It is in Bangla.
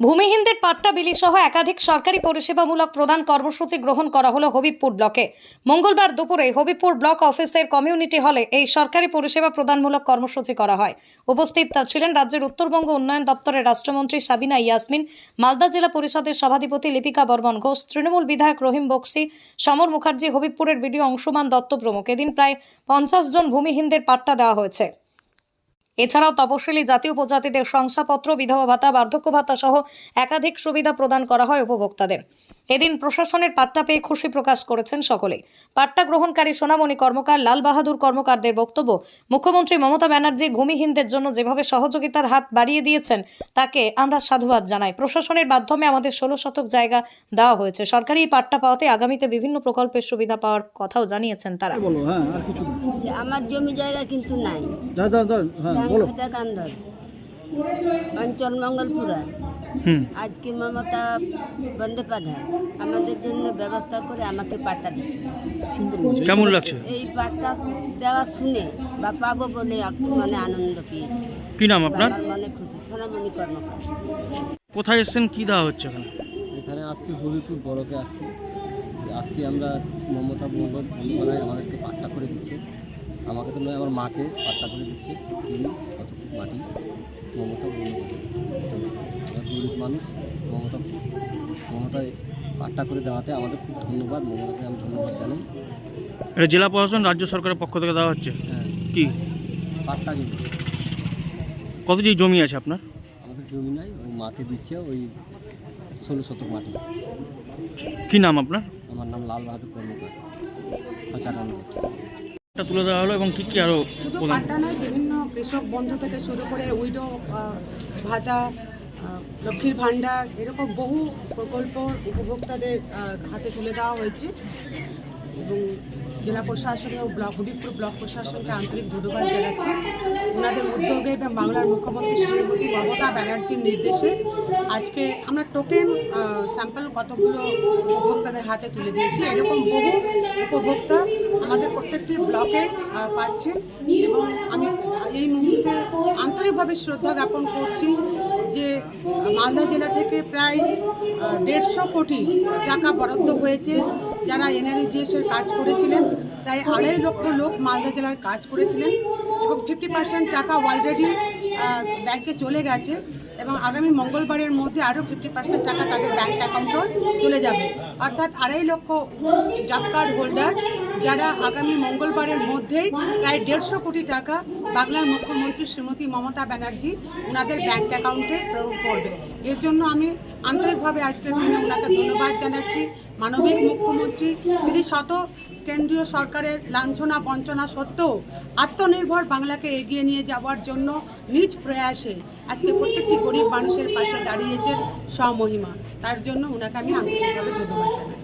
ভূমিহীনদের পাট্টা বিলি সহ একাধিক সরকারি পরিষেবামূলক প্রদান কর্মসূচি গ্রহণ করা হলো হবিবপুর ব্লকে। মঙ্গলবার দুপুরে হবিবপুর ব্লক অফিসের কমিউনিটি হলে এই সরকারি পরিষেবা প্রদানমূলক কর্মসূচি করা হয়। উপস্থিত ছিলেন রাজ্যের উত্তরবঙ্গ উন্নয়ন দপ্তরের রাষ্ট্রমন্ত্রী সাবিনা ইয়াসমিন, মালদা জেলা পরিষদের সভাধিপতি লিপিকা বর্মন, ঘোষ তৃণমূল বিধায়ক রহিম বক্সি, সমর মুখার্জি হবিবপুরের বিডিও অংশুমান দত্ত প্রমুখ। এদিন প্রায় পঞ্চাশ জন ভূমিহীনদের পাট্টা দেওয়া হয়েছে। এছাড়াও তপশিলি জাতীয় উপজাতিদের শংসাপত্র, বিধবা ভাতা, বার্ধক্য ভাতা সহ একাধিক সুবিধা প্রদান করা হয় উপভোক্তাদের। এদিন প্রশাসনের পাট্টা পেয়ে খুশি প্রকাশ করেছেন সকলে পাট্টা গ্রহণকারী সোনামণি কর্মকার লাল বাহাদুর কর্মকারদের বক্তব্য মুখ্যমন্ত্রী মমতা ব্যানার্জির ভূমিহীনদের জন্য যেভাবে সহযোগিতার হাত বাড়িয়ে দিয়েছেন তাকে আমরা সাধুবাদ জানাই। প্রশাসনের মাধ্যমে আমাদের ষোলো শতক জায়গা দেওয়া হয়েছে। সরকারি এই পাট্টা পাওয়াতে আগামীতে বিভিন্ন প্রকল্পের সুবিধা পাওয়ার কথাও জানিয়েছেন তারা। বলো হ্যাঁ আমার জমি জায়গা কিন্তু নাই। হ্যাঁ অঞ্চল মঙ্গলপুরা। আজকে মমতা বন্দ্যোপাধ্যায় আমাদের জন্য ব্যবস্থা করে আমাকে পাট্টা দিচ্ছে কেমন লাগছে। এই পাট্টা দেওয়া শুনে বা পাবো বলে একটু মানে আনন্দ পেয়েছি। কি নাম আপনার? আমার মনে খুশি সোনামণি কর্মকার। কোথায় এসেছেন? কি দেওয়া হচ্ছে এখানে? এখানে আসছি হবিপুর বড়কে আসছি। আসছি আমরা মমতা বন্দ্যোপাধ্যায় আমাদেরকে পাট্টা করে দিচ্ছে। আমাকে তো নয় আমার মাকে পাট্টা করে দিচ্ছে। মাটি? মমতা বন্দ্যোপাধ্যায় গরিব মানুষ মমতা মমতা পাট্টা করে দেওয়াতে আমাদের খুব ধন্যবাদ মমতাকে আমি ধন্যবাদ জানাই। এটা জেলা প্রশাসন রাজ্য সরকারের পক্ষ থেকে দেওয়া হচ্ছে? হ্যাঁ। কি? পাট্টা জমি। কতটি জমি আছে আপনার? আমাদের জমি নাই ওই মাকে দিচ্ছে ওই ষোলো শতক মাটি কি নাম আপনার? আমার নাম লাল বাহাদুর কর্মকার এটা তুলে দেওয়া হলো এবং কি কি আরও শুধু পাট্টা নয় বিভিন্ন কৃষক বন্ধু থেকে শুরু করে উইডো ভাতা লক্ষ্মীর ভাণ্ডার, এরকম বহু প্রকল্প উপভোক্তাদের হাতে তুলে দেওয়া হয়েছে। এবং জেলা প্রশাসন ও ব্লক, হবিবপুর ব্লক প্রশাসনকে আন্তরিক ধন্যবাদ জানাচ্ছি। ওনাদের উদ্যোগে এবং বাংলার মুখ্যমন্ত্রী শ্রীমতী মমতা ব্যানার্জির নির্দেশে আজকে আমরা টোকেন স্যাম্পল কতগুলো উপভোক্তাদের হাতে তুলে দিয়েছি। এরকম বহু উপভোক্তা আমাদের প্রত্যেকটি ব্লকে পাচ্ছেন এবং আমি এই মুহূর্তে আন্তরিকভাবে শ্রদ্ধা জ্ঞাপন করছি যে মালদা জেলা থেকে প্রায় দেড়শো কোটি টাকা বরাদ্দ হয়েছে যারা এনআরজিএসের কাজ করেছিলেন। প্রায় আড়াই লক্ষ লোক মালদা জেলার কাজ করেছিলেন এবং ফিফটি টাকা অলরেডি ব্যাংকে চলে গেছে। এবং আগামী মঙ্গলবারের মধ্যে আরও ফিফটি পার্সেন্ট টাকা তাদের ব্যাঙ্ক অ্যাকাউন্টেও চলে যাবে। অর্থাৎ আড়াই লক্ষ জব কার্ড হোল্ডার যারা আগামী মঙ্গলবারের মধ্যেই প্রায় দেড়শো কোটি টাকা বাংলার মুখ্যমন্ত্রী শ্রীমতী মমতা ব্যানার্জি ওনাদের ব্যাঙ্ক অ্যাকাউন্টে প্রয়োগ করবে। এর জন্য আমি আন্তরিকভাবে আজকের দিনে ওনাকে ধন্যবাদ জানাচ্ছি। মানবিক মুখ্যমন্ত্রী তিনি শত কেন্দ্রীয় সরকারের লাঞ্ছনা, বঞ্চনা সত্ত্বেও আত্মনির্ভর বাংলাকে এগিয়ে নিয়ে যাওয়ার জন্য নিজ প্রয়াসে আজকে প্রত্যেকটি গরিব মানুষের পাশে দাঁড়িয়েছেন স্বমহিমা। তার জন্য ওনাকে আমি আন্তরিকভাবে ধন্যবাদ জানাই।